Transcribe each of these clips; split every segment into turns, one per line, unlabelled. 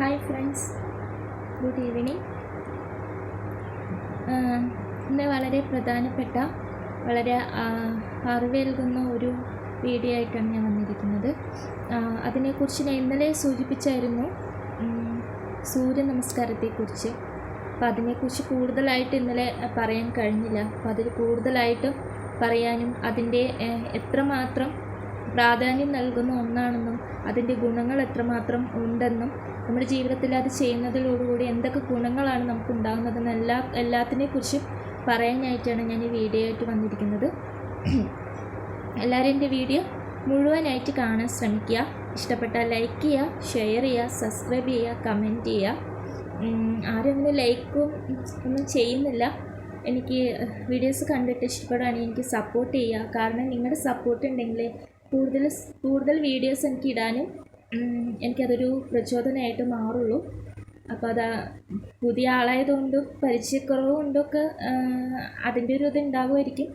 Hi friends good evening ഇന്ന് വളരെ പ്രധാനപ്പെട്ട വളരെ അറിവേൽകുന്ന ഒരു വീഡിയോ ആയിട്ടാണ് ഞാൻ വന്നിരിക്കുന്നത്. അതിനെക്കുറിച്ച് ഞാൻ ഇന്നലെ സൂചിപ്പിച്ചായിരുന്നു സൂര്യ നമസ്കാരത്തെക്കുറിച്ച്. അപ്പോൾ അതിനെക്കുറിച്ച് കൂടുതലായിട്ട് ഇന്നലെ പറയാൻ കഴിഞ്ഞില്ല. അപ്പോൾ അതിൽ കൂടുതലായിട്ടും പറയാനും അതിന്റെ എത്രമാത്രം പ്രാധാന്യം നൽകുന്ന ഒന്നാണെന്നും അതിന്റെ ഗുണങ്ങൾ എത്രമാത്രം ഉണ്ടെന്നും നമ്മുടെ ജീവിതത്തിൽ അത് ചെയ്യുന്നതിലോടുകൂടി എന്തൊക്കെ ഗുണങ്ങളാണ് നമുക്ക് ഉണ്ടാകുന്നതെന്ന് എല്ലാ എല്ലാത്തിനെക്കുറിച്ചും പറയാനായിട്ടാണ് ഞാൻ ഈ വീഡിയോ ആയിട്ട് വന്നിരിക്കുന്നത്. എല്ലാവരും എന്റെ വീഡിയോ മുഴുവനായിട്ട് കാണാൻ ശ്രമിക്കുക. ഇഷ്ടപ്പെട്ടാൽ ലൈക്ക് ചെയ്യുക ഷെയർ ചെയ്യുക സബ്സ്ക്രൈബ് ചെയ്യുക കമന്റ് ചെയ്യുക. ആരും ലൈക്കും ഒന്നും ചെയ്യുന്നില്ല. എനിക്ക് വീഡിയോസ് കണ്ടിട്ട് ഇഷ്ടപ്പെടുകയാണെങ്കിൽ എനിക്ക് സപ്പോർട്ട് ചെയ്യുക. കാരണം നിങ്ങളുടെ സപ്പോർട്ട് ഉണ്ടെങ്കിൽ കൂടുതൽ കൂടുതൽ വീഡിയോസ് എനിക്ക് ഇടാനും എനിക്കതൊരു പ്രചോദനമായിട്ട് മാറുള്ളൂ. അപ്പോൾ അത് പുതിയ ആളായതുകൊണ്ടും പരിചയക്കുറവ് കൊണ്ടൊക്കെ അതിന്റെ ഒരു ഇത് ഉണ്ടാകുമായിരിക്കും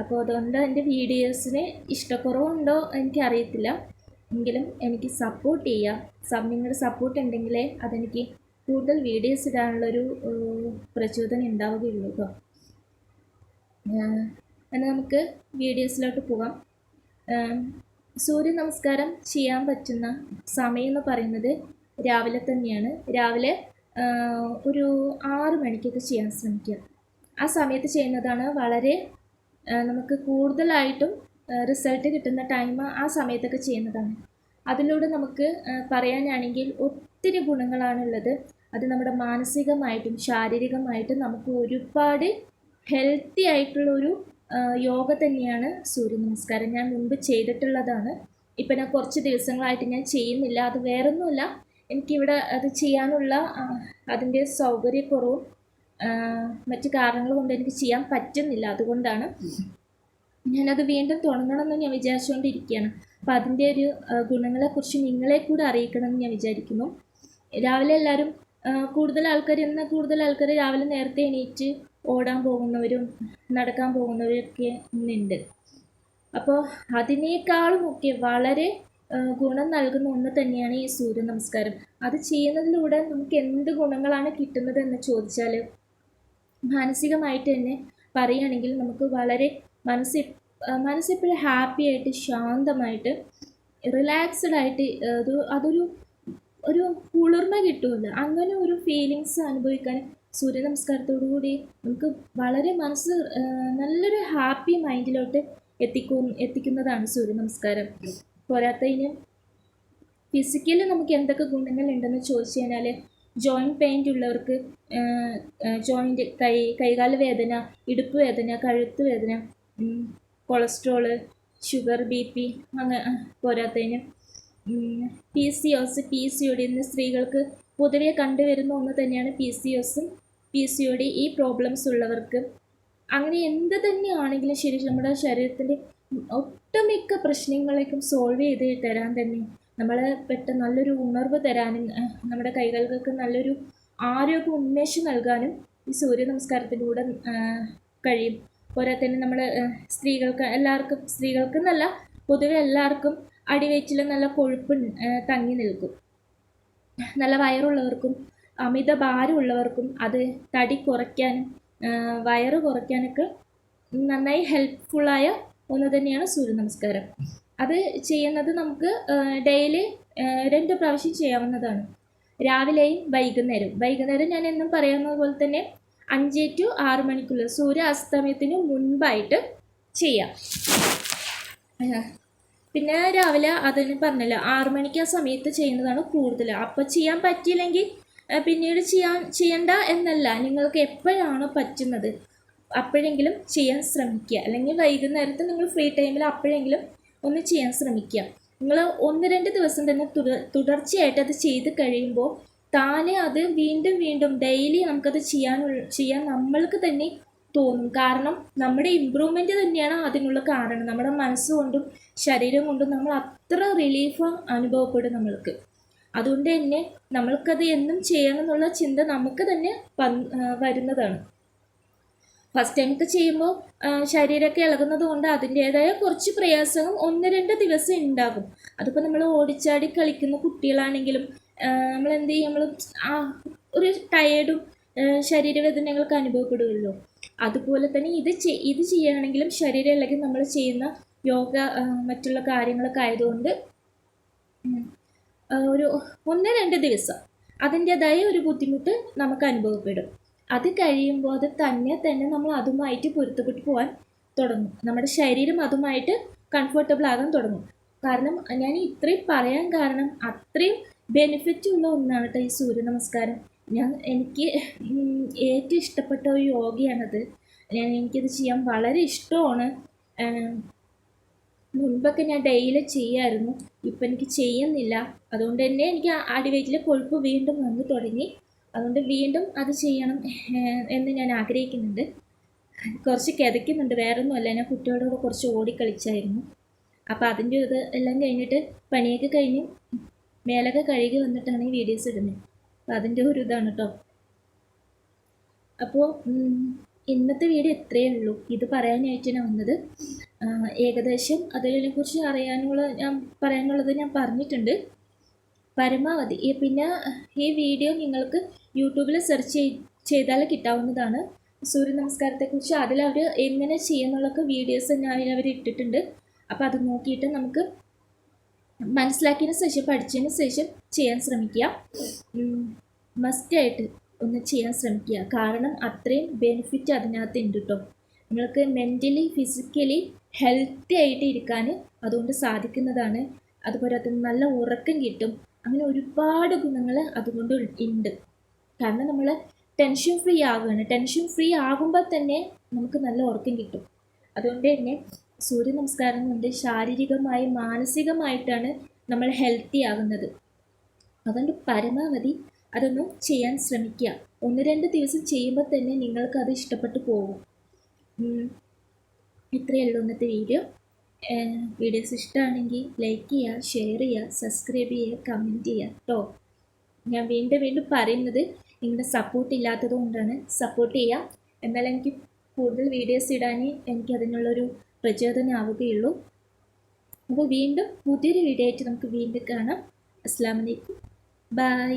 അപ്പോൾ അതുകൊണ്ട് എന്റെ വീഡിയോസിന് ഇഷ്ടക്കുറവുണ്ടോ എനിക്കറിയത്തില്ല. എങ്കിലും എനിക്ക് സപ്പോർട്ട് ചെയ്യാം. സബ് നിങ്ങളുടെ സപ്പോർട്ട് ഉണ്ടെങ്കിലേ അതെനിക്ക് കൂടുതൽ വീഡിയോസ് ഇടാനുള്ളൊരു പ്രചോദനം ഉണ്ടാവുകയുള്ളൂ കേട്ടോ എന്നാൽ നമുക്ക് വീഡിയോസിലോട്ട് പോകാം. സൂര്യ നമസ്കാരം ചെയ്യാൻ പറ്റുന്ന സമയം എന്ന് പറയുന്നത് രാവിലെ തന്നെയാണ്. രാവിലെ ഒരു ആറ് മണിക്കൊക്കെ ചെയ്യാൻ ശ്രമിക്കുക. ആ സമയത്ത് ചെയ്യുന്നതാണ് വളരെ നമുക്ക് കൂടുതലായിട്ടും റിസൾട്ട് കിട്ടുന്ന ടൈം ആ സമയത്തൊക്കെ ചെയ്യുന്നതാണ്. അതിലൂടെ നമുക്ക് പറയാനാണെങ്കിൽ ഒത്തിരി ഗുണങ്ങളാണുള്ളത്. അത് നമ്മുടെ മാനസികമായിട്ടും ശാരീരികമായിട്ടും നമുക്ക് ഒരുപാട് ഹെൽത്തി ആയിട്ടുള്ളൊരു ആഹ്, യോഗ തന്നെയാണ് സൂര്യ നമസ്കാരം ഞാൻ മുൻപ് ചെയ്തിട്ടുള്ളതാണ്. ഇപ്പം ഞാൻ കുറച്ച് ദിവസങ്ങളായിട്ട് ഞാൻ ചെയ്യുന്നില്ല. അത് വേറൊന്നുമില്ല. എനിക്കിവിടെ അത് ചെയ്യാനുള്ള അതിന്റെ സൗകര്യക്കുറവും മറ്റു കാരണങ്ങൾ കൊണ്ട് എനിക്ക് ചെയ്യാൻ പറ്റുന്നില്ല. അതുകൊണ്ടാണ് ഞാനത് വീണ്ടും തുടങ്ങണമെന്ന് ഞാൻ വിചാരിച്ചുകൊണ്ടിരിക്കുകയാണ്. അപ്പോൾ അതിന്റെ ഒരു ഗുണങ്ങളെക്കുറിച്ച് നിങ്ങളെ കൂടെ അറിയിക്കണമെന്ന് ഞാൻ വിചാരിക്കുന്നു. രാവിലെ എല്ലാവരും കൂടുതൽ ആൾക്കാർ ഇന്ന് കൂടുതൽ ആൾക്കാർ രാവിലെ നേരത്തെ എണീറ്റ് ഓടാൻ പോകുന്നവരും നടക്കാൻ പോകുന്നവരൊക്കെ ഇന്നുണ്ട്. അപ്പോൾ അതിനേക്കാളും ഒക്കെ വളരെ ഗുണം നൽകുന്ന ഒന്ന് തന്നെയാണ് ഈ സൂര്യ നമസ്കാരം. അത് ചെയ്യുന്നതിലൂടെ നമുക്ക് എന്ത് ഗുണങ്ങളാണ് കിട്ടുന്നത് എന്ന് ചോദിച്ചാൽ മാനസികമായിട്ട് തന്നെ പറയുകയാണെങ്കിൽ നമുക്ക് വളരെ മനസ്സ് മനസ്സെപ്പോഴും ഹാപ്പി ആയിട്ട് ശാന്തമായിട്ട് റിലാക്സ്ഡ് ആയിട്ട് അത് അതൊരു ഒരു കുളിർമ കിട്ടുമല്ലോ അങ്ങനെ ഒരു ഫീലിങ്സ് അനുഭവിക്കാൻ സൂര്യ നമസ്കാരത്തോടു കൂടി നമുക്ക് വളരെ മനസ്സ് നല്ലൊരു ഹാപ്പി മൈൻഡിലോട്ട് എത്തിക്കും എത്തിക്കുന്നതാണ് സൂര്യ നമസ്കാരം പോരാത്തതിന് ഫിസിക്കലി നമുക്ക് എന്തൊക്കെ ഗുണങ്ങൾ ഉണ്ടെന്ന് ചോദിച്ചു കഴിഞ്ഞാൽ ജോയിന്റ് പെയിന്റ് ഉള്ളവർക്ക് ജോയിന്റ് കൈ കൈകാല വേദന ഇടുപ്പ് വേദന കഴുത്ത് വേദന കൊളസ്ട്രോൾ ഷുഗർ ബി പി അങ്ങനെ പോരാത്തതിന് പി സി ഒസ് പി സി ഒ സ്ത്രീകൾക്ക് പൊതുവെ കണ്ടുവരുന്ന ഒന്ന് തന്നെയാണ് പി സി ഒസും പി സി ഒ ഡി ഈ പ്രോബ്ലംസ് ഉള്ളവർക്ക്. അങ്ങനെ എന്ത് തന്നെയാണെങ്കിലും ശരി നമ്മുടെ ശരീരത്തിന്റെ ഒട്ടുമിക്ക പ്രശ്നങ്ങളേക്കും സോൾവ് ചെയ്ത് തരാൻ തന്നെ നമ്മളെ പെട്ടെന്ന് നല്ലൊരു ഉണർവ് തരാനും നമ്മുടെ കൈകൾക്ക് നല്ലൊരു ആരോഗ്യ ഉന്മേഷം നൽകാനും ഈ സൂര്യ നമസ്കാരത്തിലൂടെ കഴിയും. പോരാ തന്നെ നമ്മൾ സ്ത്രീകൾക്ക് എല്ലാവർക്കും സ്ത്രീകൾക്ക് എന്നല്ല പൊതുവെ എല്ലാവർക്കും അടിവയറ്റിൽ നല്ല കൊഴുപ്പ് തങ്ങി നിൽക്കും. നല്ല വയറുള്ളവർക്കും അമിത ഭാരമുള്ളവർക്കും അത് തടി കുറയ്ക്കാനും വയറ് കുറയ്ക്കാനൊക്കെ നന്നായി ഹെൽപ്ഫുള്ളായ ഒന്ന് തന്നെയാണ് സൂര്യ നമസ്കാരം. അത് ചെയ്യുന്നത് നമുക്ക് ഡെയിലി രണ്ട് പ്രാവശ്യം ചെയ്യാവുന്നതാണ്. രാവിലെയും വൈകുന്നേരവും. വൈകുന്നേരം ഞാൻ എന്നും പറയുന്നത് പോലെ തന്നെ അഞ്ച് ടു ആറ് മണിക്കുള്ളിൽ സൂര്യ അസ്തമയത്തിന് മുൻപായിട്ട് ചെയ്യാം. പിന്നെ രാവിലെ അതിന് പറഞ്ഞല്ലോ ആറ് മണിക്ക് ആ സമയത്ത് ചെയ്യുന്നതാണ് കൂടുതൽ. അപ്പോൾ ചെയ്യാൻ പറ്റിയില്ലെങ്കിൽ പിന്നീട് ചെയ്യാൻ ചെയ്യണ്ട എന്നല്ല. നിങ്ങൾക്ക് എപ്പോഴാണോ പറ്റുന്നത് അപ്പോഴെങ്കിലും ചെയ്യാൻ ശ്രമിക്കുക. അല്ലെങ്കിൽ വൈകുന്നേരത്ത് നിങ്ങൾ ഫ്രീ ടൈമിൽ അപ്പോഴെങ്കിലും ഒന്ന് ചെയ്യാൻ ശ്രമിക്കുക. നിങ്ങൾ ഒന്ന് രണ്ട് ദിവസം തന്നെ തുടർ തുടർച്ചയായിട്ട് അത് ചെയ്ത് കഴിയുമ്പോൾ താനെ അത് വീണ്ടും വീണ്ടും ഡെയിലി നമുക്കത് ചെയ്യാനുള്ള ചെയ്യാൻ നമ്മൾക്ക് തന്നെ തോന്നും. കാരണം നമ്മുടെ ഇമ്പ്രൂവ്മെന്റ് തന്നെയാണ് അതിനുള്ള കാരണം. നമ്മുടെ മനസ്സുകൊണ്ടും ശരീരം കൊണ്ടും നമ്മൾ അത്ര റിലീഫ് അനുഭവപ്പെടും നമ്മൾക്ക്. അതുകൊണ്ട് തന്നെ നമ്മൾക്കത് എന്നും ചെയ്യണം എന്നുള്ള ചിന്ത നമുക്ക് തന്നെ വരുന്നതാണ്. ഫസ്റ്റ് ടൈമൊക്കെ ചെയ്യുമ്പോൾ ശരീരമൊക്കെ ഇളകുന്നത് കൊണ്ട് അതിന്റേതായ കുറച്ച് പ്രയാസവും ഒന്ന് രണ്ട് ദിവസം ഉണ്ടാകും. അതിപ്പോൾ നമ്മൾ ഓടിച്ചാടി കളിക്കുന്ന കുട്ടികളാണെങ്കിലും നമ്മൾ എന്ത് ചെയ്യും? നമ്മൾ ഒരു ടയേർഡും ശരീരവേദനകളൊക്കെ അനുഭവപ്പെടുമല്ലോ. അതുപോലെ തന്നെ ഇത് ഇത് ചെയ്യുകയാണെങ്കിലും ശരീരം ഇളകി നമ്മൾ ചെയ്യുന്ന യോഗ മറ്റുള്ള കാര്യങ്ങളൊക്കെ ആയതുകൊണ്ട് ഒരു ഒന്ന് രണ്ട് ദിവസം അതിന്റെതായ ഒരു ബുദ്ധിമുട്ട് നമുക്ക് അനുഭവപ്പെടും. അത് കഴിയുമ്പോൾ അത് തന്നെ തന്നെ നമ്മൾ അതുമായിട്ട് പൊരുത്തപ്പെട്ട് പോകാൻ തുടങ്ങും. നമ്മുടെ ശരീരം അതുമായിട്ട് കംഫർട്ടബിൾ ആകാൻ തുടങ്ങും. കാരണം ഞാൻ ഇത്രയും പറയാൻ കാരണം അത്രയും ബെനിഫിറ്റ് ഉള്ള ഒന്നാണ് കേട്ടോ ഈ സൂര്യ നമസ്കാരം. ഞാൻ എനിക്ക് ഏറ്റവും ഇഷ്ടപ്പെട്ട ഒരു യോഗയാണത്. ഞാൻ എനിക്കത് ചെയ്യാൻ വളരെ ഇഷ്ടമാണ്. മുൻപൊക്കെ ഞാൻ ഡെയിലി ചെയ്യായിരുന്നു. ഇപ്പം എനിക്ക് ചെയ്യുന്നില്ല. അതുകൊണ്ട് തന്നെ എനിക്ക് അടിവയറ്റിലെ കൊഴുപ്പ് വീണ്ടും വന്നു തുടങ്ങി. അതുകൊണ്ട് വീണ്ടും അത് ചെയ്യണം എന്ന് ഞാൻ ആഗ്രഹിക്കുന്നുണ്ട്. കുറച്ച് കിതയ്ക്കുന്നുണ്ട്. വേറൊന്നുമല്ല. ഞാൻ കുട്ടികളോട് കുറച്ച് ഓടിക്കളിച്ചായിരുന്നു അപ്പോൾ അതിന്റെ ഇത് എല്ലാം കഴിഞ്ഞിട്ട് പണിയൊക്കെ കഴിഞ്ഞ് മേലൊക്കെ കഴുകി വന്നിട്ടാണ് ഈ വീഡിയോസ് ഇടുന്നത്. അപ്പോൾ അതിന്റെ ഒരു ഇതാണ് കേട്ടോ അപ്പോൾ ഇന്നത്തെ വീഡിയോ ഇത്രയേ ഉള്ളൂ. ഇത് പറയാനായിട്ടാണ് വന്നത് ഏകദേശം അതിനെക്കുറിച്ച് അറിയാനുള്ള ഞാൻ പറയാനുള്ളത് ഞാൻ പറഞ്ഞിട്ടുണ്ട്. പരമാവധി. പിന്നെ ഈ വീഡിയോ നിങ്ങൾക്ക് യൂട്യൂബിൽ സെർച്ച് ചെയ് ചെയ്താൽ കിട്ടാവുന്നതാണ്. സൂര്യ നമസ്കാരത്തെക്കുറിച്ച് അതിലവർ എങ്ങനെ ചെയ്യുന്നുള്ളൊക്കെ വീഡിയോസ് ഞാൻ അവർ ഇട്ടിട്ടുണ്ട്. അപ്പോൾ അത് നോക്കിയിട്ട് നമുക്ക് മനസ്സിലാക്കിയതിന് ശേഷം പഠിച്ചതിന് ശേഷം ചെയ്യാൻ ശ്രമിക്കുക. മസ്റ്റായിട്ട് ഒന്ന് ചെയ്യാൻ ശ്രമിക്കുക. കാരണം അത്രയും ബെനിഫിറ്റ് അതിനകത്ത് ഉണ്ട് കേട്ടോ നിങ്ങൾക്ക് മെന്റലി ഫിസിക്കലി ഹെൽത്തി ആയിട്ട് ഇരിക്കാൻ അതുകൊണ്ട് സാധിക്കുന്നതാണ്. അതുപോലെ അത് നല്ല ഉറക്കം കിട്ടും. അങ്ങനെ ഒരുപാട് ഗുണങ്ങൾ അതുകൊണ്ട് ഉണ്ട്. കാരണം നമ്മൾ ടെൻഷൻ ഫ്രീ ആവുകയാണ്. ടെൻഷൻ ഫ്രീ ആകുമ്പോൾ തന്നെ നമുക്ക് നല്ല ഉറക്കം കിട്ടും. അതുകൊണ്ട് തന്നെ സൂര്യ നമസ്കാരം കൊണ്ട് ശാരീരികമായി മാനസികമായിട്ടാണ് നമ്മൾ ഹെൽത്തി ആകുന്നത്. അതുകൊണ്ട് പരമാവധി അതൊന്ന് ചെയ്യാൻ ശ്രമിക്കുക. ഒന്ന് രണ്ട് ദിവസം ചെയ്യുമ്പോൾ തന്നെ നിങ്ങൾക്ക് അത് ഇഷ്ടപ്പെട്ടു പോകും. ഇത്രയേ ഉള്ളൂ ഇന്നത്തെ വീഡിയോ വീഡിയോസ് ഇഷ്ടമാണെങ്കിൽ ലൈക്ക് ചെയ്യുക ഷെയർ ചെയ്യുക സബ്സ്ക്രൈബ് ചെയ്യുക കമന്റ് ചെയ്യുക കേട്ടോ ഞാൻ വീണ്ടും വീണ്ടും പറയുന്നത് നിങ്ങളുടെ സപ്പോർട്ട് ഇല്ലാത്തത് കൊണ്ടാണ്. സപ്പോർട്ട് ചെയ്യുക. എന്നാൽ എനിക്ക് കൂടുതൽ വീഡിയോസ് ഇടാൻ എനിക്ക് അതിനുള്ളൊരു പ്രചോദനമാവുകയുള്ളൂ അപ്പോൾ വീണ്ടും പുതിയൊരു വീഡിയോ ആയിട്ട് നമുക്ക് വീണ്ടും കാണാം. അസ്സാം വലൈക്കും ബൈ